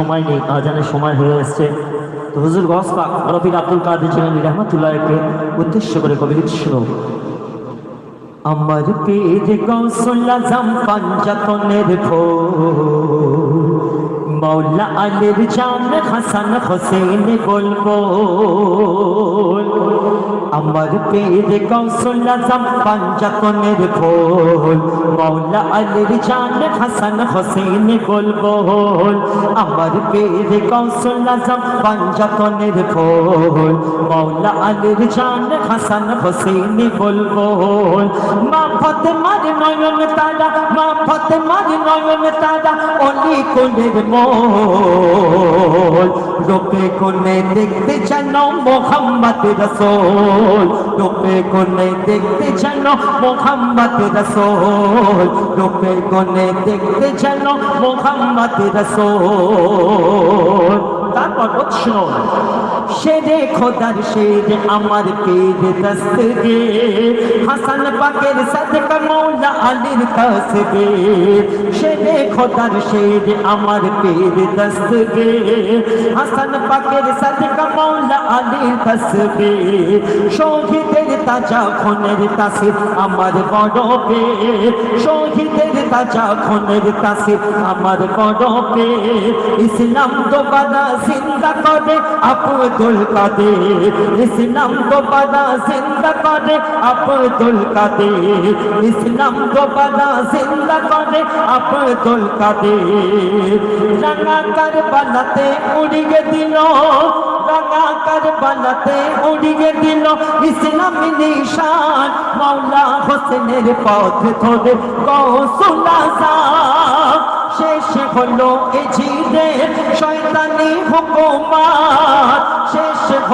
সময় নেই আজানের সময় হয়ে এসছে। তো হুজুর গস পাক রবির আব্দুল কাদের জিলানী রহমতুল্লাহকে উদ্দেশ্য করে কবি লিখছিল, আমার পীর গৌসুল আজম পাঞ্জাতনের মৌলা আলীর জান হাসান হোসেন বলব আমার পীর গৌসুল আজম পাঞ্জাতনের ফুল মৌলা আলীর জান হাসান হোসেন বলব আমার পীর গৌসুল আজম পাঞ্জাতনের ফুল মৌলা আলীর জান হাসান হোসেন বলব মা ফতেমার নয়ন তারা, মা ফতেমার নয়ন তারা, অলি কোলের মোল। রূপে কোনে দেখতে যেন মোহাম্মদ রসোল। রূপে কোনে দেখতে যেন মোহাম্মদ রসোল রূপে কোনে দেখতে যেন মোহাম্মদ রসোল। তারপর বৎসন শেরে খোদার শের আমার পীর দস্তগে হাসান পাকের সদকা মৌলা আলীর তসবে। শেরে খোদার শের আমার পীর দস্তগে হাসান পাকের সদকা মৌলা আলীর তসবে। শহীদের তাজা খুনের তাসির আমার বড় পে শহীদের তাজা খুনের তাসির আমার বড় পে ইসলাম দোবারা জিন্দা করে আব্দুল কাদের। ইসলাম দোবারা জিন্দা করে, আব্দুল কাদের। ইসলাম দোবারা জিন্দা করে, আব্দুল কাদের। রাঙা কারবালাতে উড়িয়ে দিল, রাঙা কারবালাতে উড়িয়ে দিল। ইসলামী নিশান মাওলা হোসেনের পথ ধরে আসাম শেষ হলো এ ঝিদের শয়তানি হুকুমাত শেষ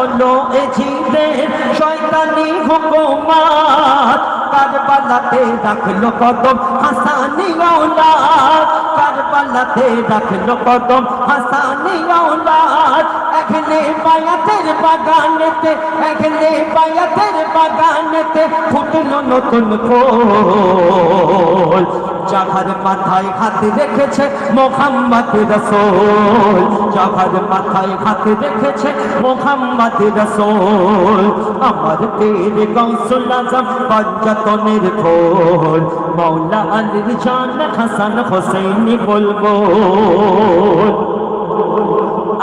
হলো এ জীবের শয়তানি হুকুমাত। কারবালাতে রাখল কদম হাসানি ওলাদ কারবালাতে রাখল কদম হাসানি ওলাদ এখানে পায়াতের বাগানেতে এখানে পায়াতের বাগানেতে ফুটলো নতুন ফুল জাহার মাথায় হাত দেখেছে মোহাম্মদ রসোল। জাহার মাথায় হাত দেখেছে মোহাম্মদ রসোল। আমার তীর গৌসুল আজম পঞ্চতনের খোল। মৌলা আলীর জান হাসান হোসেন বলব।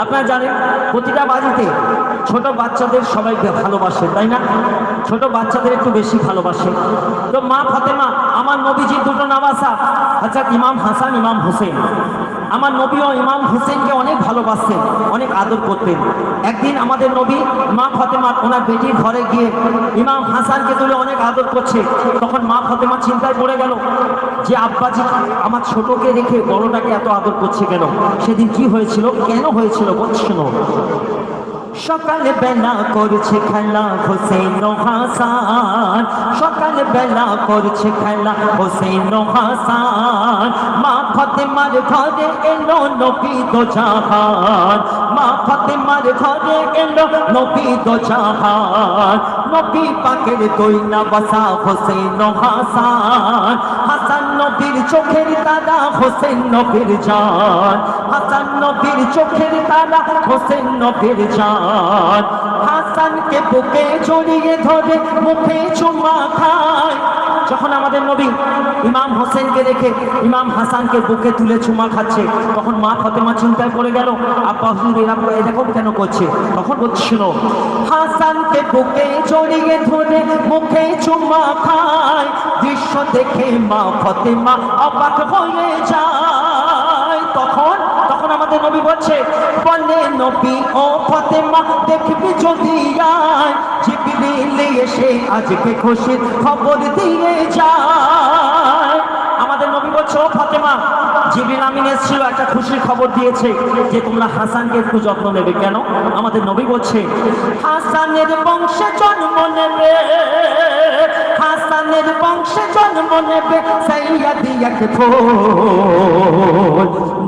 আপনারা জানেন, প্রতিটা বাড়িতে ছোট বাচ্চাদের সবাই ভালোবাসে, তাই না? ছোট বাচ্চাদের একটু বেশি ভালোবাসে। তো মা ফাতেমা, আমার নবীজি দুটো নামাসা আচ্ছা ইমাম হাসান, ইমাম হোসেন। আমার নবীও ইমাম হুসেনকে অনেক ভালোবাসতেন, অনেক আদর করতেন। একদিন আমাদের নবী মা ফাতেমা ওনার বেটির ঘরে গিয়ে ইমাম হাসানকে তুলে অনেক আদর করছে। তখন মা ফাতেমা চিন্তায় পড়ে গেল যে, আব্বাজি, আমার ছোটকে রেখে বড়টাকে এত আদর করছে কেন? সেদিন কি হয়েছিল? কেন হয়েছিল? বলছিল সকাল বেলা করছে খেলা হোসেন হাসান। সকাল বেলা করছে খেলা হোসেন হাসান। মা ফতেমার ঘরে এলো নবী দো জাহান। মা ফতেমার ঘরে এলো নবী দো জাহান। নবী পাকের দই না বসা হোসেন হাসান। হাসান নবীর চোখের তারা, হোসেন নবীর জান। হাসান নবীর চোখের তারা, হোসেন নবীর জান। হাসানকে বুকে জড়িয়ে ধরে মুখে চুমা খায়। যখন আমাদের নবী ইমাম হোসেনকে দেখে ইমাম হাসানকে বুকে তুলে চুমা খাচ্ছে, তখন মা ফতেমা চিন্তায় পড়ে গেল, আব্বা হুজুর, এরা এরকম কেন করছে? তখন বলছিল হাসানকে বুকে জড়িয়ে ধরে মুখে চুমা খায় দৃশ্য দেখে মা ফতেমা অবাক হয়ে যায়। তখন তখন আমাদের নবী বলছে, বলে নবী, ও ফতেমা, দেখবি যদি এসে আজকে খুশির খবর দিয়ে যায়। আমাদের নবী বলছে, ও ফাতেমা জিবিল আমিন এসেছিল, একটা খুশির খবর দিয়েছে যে তোমরা হাসানকে একটু যত্ন নেবে। কেন? আমাদের নবী বলছে, হাসানের বংশে জন্ম নেবে। হাসানের বংশে জন্ম নেবে সাইয়াদি এক ফুল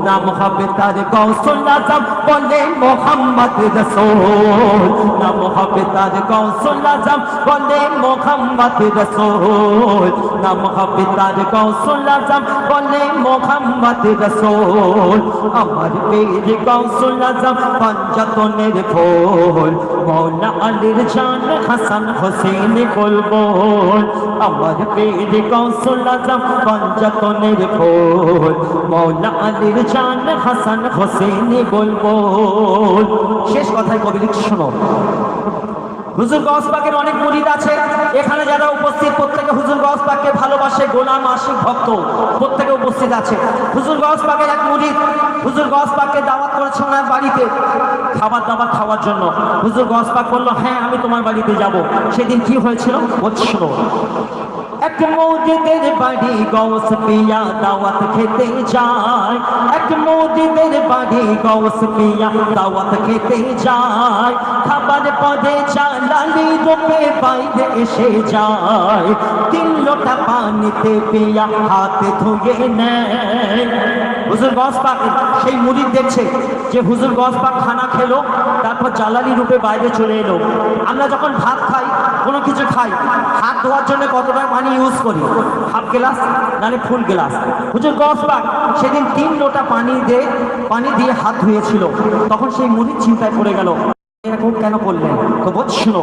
নাম হবে তার গৌসুল আজম বলে মোহাম্মদ রসুল। নাম হবে তার গৌসুল আজম বলে মোহাম্মদ রসুল। নাম হবে তার গৌসুল আজম বলে মোহাম্মদ রসুল। আমার পীর গৌসুল আজম পঞ্চতনের ফুল। মৌলা আলীর জান হাসান হোসেন বলব আমার পীর গৌসুল আজম পঞ্চতনের ফুল। মৌলা আলীর জান হাসান হোসেন বলব। শেষ কথায় কবি লিখছে, শোনো। হুজুর গসপাকের অনেক মুরিদ আছে। এখানে যারা উপস্থিত, প্রত্যেকে হুজুর গসপাককে ভালোবাসে, গোলাম, আশিক ভক্ত প্রত্যেকে উপস্থিত আছে। হুজুর গসপাকের এক মুরিদ, হুজুর গসপাককে দাওয়াত করেছে ওনার বাড়িতে খাবার দাবার খাওয়ার জন্য। হুজুর গসপাক বলল হ্যাঁ আমি তোমার বাড়িতে যাব। সেদিন কি হয়েছিল? বলছিল এক মৌদিদের বাড়ি গৌস পিয়া দাওয়াত খেতে যায়। এক মৌদিদের বাড়ি গৌস পিয়া দাওয়াত খেতে যায়। খাবার পদে চালালি রূপে বাইরে এসে যায়। তিন লোটা পানিতে পিয়া হাত ধুয়ে নেয়। হুজুর গস সেই মুরিদ দেখছে যে হুজুর গস খানা খেলো, তারপর জ্বালানি রূপে বাইরে চলে এলো। আমরা যখন ভাত খাই, কোনো কিছু খাই হাত ধোয়ার জন্য কতটা পানি ইউজ করি। হাফ গ্লাস, নাহলে ফুল গ্লাস। হুজুর গস পাক সেদিন তিন লোটা পানি দিয়ে পানি দিয়ে হাত ধুয়েছিল। তখন সেই মুড়ি চিন্তায় পড়ে গেল। এরকম কেন করলেন তো বলছিল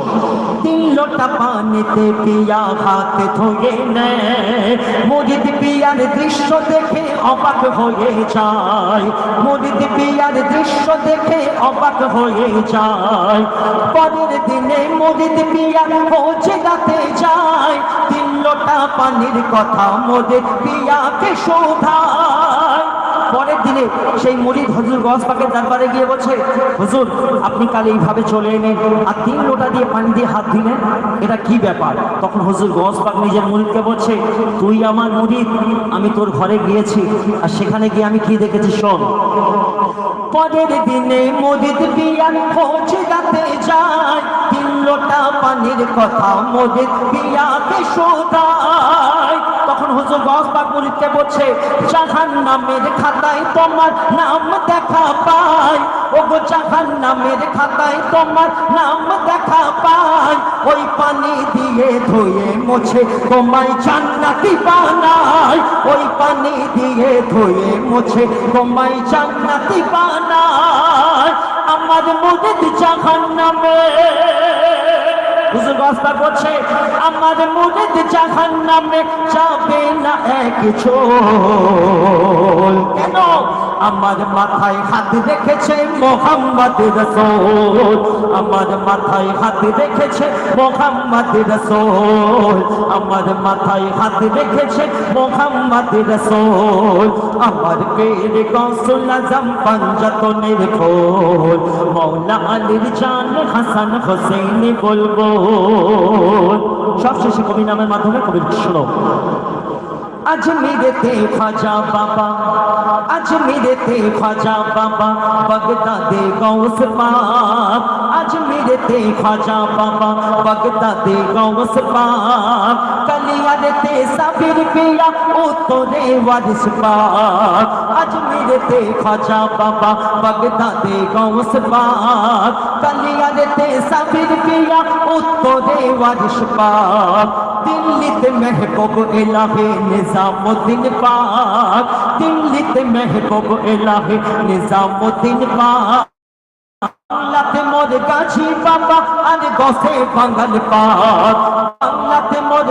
তিন লোটা পানিতে পিয়া হাত ধুয়ে মুরিদ পিয়ার দৃশ্য দেখে অবাক হয়ে যায় মুরিদ পিয়ার দৃশ্য দেখে অবাক হয়ে যায়। পরের দিনে মুরিদ পিয়া পৌঁছে গাতে যায়, তিন লোটা পানির কথা মুরিদ পিয়াকে শোধায়। পরের দিনে সেই মুরিদ হজুর পাকের দরবারে গিয়ে বলছে, হুজুর, আপনি কাল এইভাবে চলে এলেন আর তিন লোটা দিয়ে পানি দিয়ে হাত দিলেন? এটা কি ব্যাপার? তখন হুজুর গস পাক নিজের মুরিদকে বলছে, তুই আমার মুরিদ, আমি তোর ঘরে গিয়েছি আর সেখানে গিয়ে আমি কি দেখেছি শোন? পরের দিনে মুরিদ বিয়ান খোঁজ গাতে যায়, তিন লোটা পানির কথা মুরিদ বিয়াকে শোধায়। গস পাক মুরিদকে বলছে জাহান নামের খাতায় তোমার নাম দেখা পাই। ও গো জাহান নামের খাতায় তোমার নাম দেখা পাই। ওই পানি দিয়ে ধুয়ে মুছে তোমায় জান্নাতি বানাই। ওই পানি দিয়ে ধুয়ে মুছে তোমায় জান্নাতি বানাই। আমার মুরিদ জাহান নামে হুজুর গস্তা করছে আমাদের মুরিদ জাহান নামে যাবে না এক কেন? আমার মাথায় হাত রেখেছে মোহাম্মদ রসোল। আমার মাথায় হাত রেখেছে মোহাম্মদ রসোল। আমার মাথায় হাত রেখেছে মোহাম্মদ রসোল। আমার পের গৌসুল আজম পঞ্জতনের খোল, মৌলা আলীর জান হাসান হোসেন বলব সবশেষে কবি নামের মাধ্যমে কবির শোনো আজ মেরেতে খাজা বাবা আজ মেরেতে খাজা বাবা বগদাদে গৌস পাক আজ মেরেতে খাজা বাবা বগদাদে গৌস পাক কলিয়ারেতে সাবির পিয়া উত্তরে ওয়ারিস পাক আজ মেরেতে খাজা বাবা বগদাদে গৌস পাক কলিয়ারেতে সাবির পিয়া উত্তরে ওয়ারিস পাক দিল্লিতে মেহবুব এলাহে নিজামুদ্দিন পাক, দিল্লিতে মেহবুব এলাহে নিজামুদ্দিন পাক। বাংলাতে মোর গাছি বাবা আর গসে বাঙ্গাল পাক। বাংলাতে মোর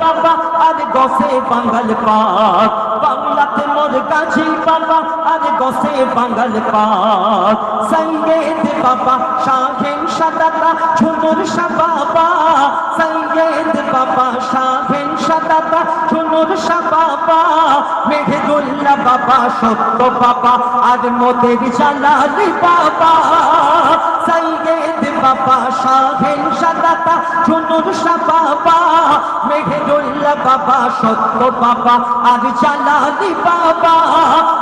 বাবা আর গসে বাঙ্গাল পাক। বাংলাতে মোর গাছি বাবা, আর গসে বাঙ্গাল পাক। সঙ্গেত বাবা, শাহেন সাদাতা ঝুমুর শাহ বাবা। সঙ্গেত বাবা, শাহেন সাদাতা ঝুমুর শাহ বাবা। মেঘদুল্লাহ বাবা, সত্য বাবা, আর মোদের জালালি বাবা। সঙ্গেত বাবা শাহেন সাদাতা চুনুর শাহ বাবা মেঘেরুল্লাহ বাবা, সত্য বাবা আর জালালি বাবা।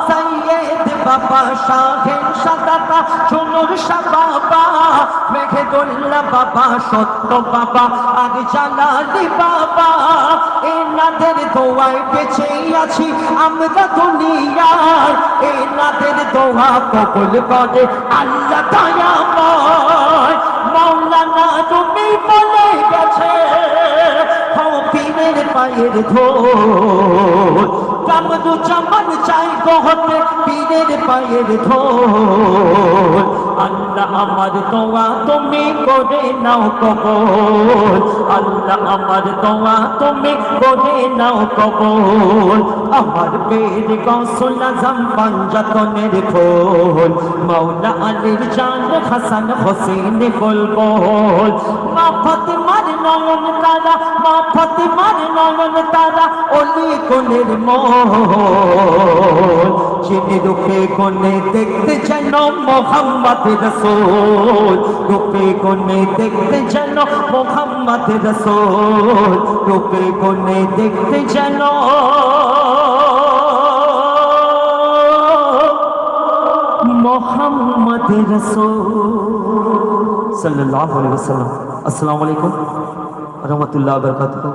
সৈয়দ বাবা শাহেন সাদাতা চুনুর শাহ বাবা মেঘেরুল্লাহ বাবা, সত্য বাবা আর জালালি বাবা। এনাদের দোয়ায় বেঁচে আছি আমরা দুনিয়ায় এনাদের দোয়া কবুল করে, আল্লাহ দয়াময়। মৌলানা তুমি বলে গেছে, হও পীরের পায়ের ধোল কামরু চামান চাই গহতে পীরের পায়ের ধোল আল্লাহ আমার দোয়া তুমি করে নাও কবল। আল্লাহ আমার দোয়া তুমি করে নাও কবল। আমার বেদ গৌসুল আজম পাঞ্জাতনের ফোল। মাওলা আলীর জান হাসান হোসেন বলবল মা ফতেমার নয়ন তারা, মা ফতেমার নয়ন তারা অলি কোনের মোল যিনি রূপে কোনে দেখতে যেন মোহাম্মদ রসোল। রূপে কোনে দেখতে যেন মোহাম্মদ রসোল। রূপে কোনে দেখতে যেন মোহাম্মদ রসোল। সাল্লাল্লাহু আলাইহি ওয়াসাল্লাম। আসসালামু আলাইকুম। রহমতুল্লাহ বরকাতুহু।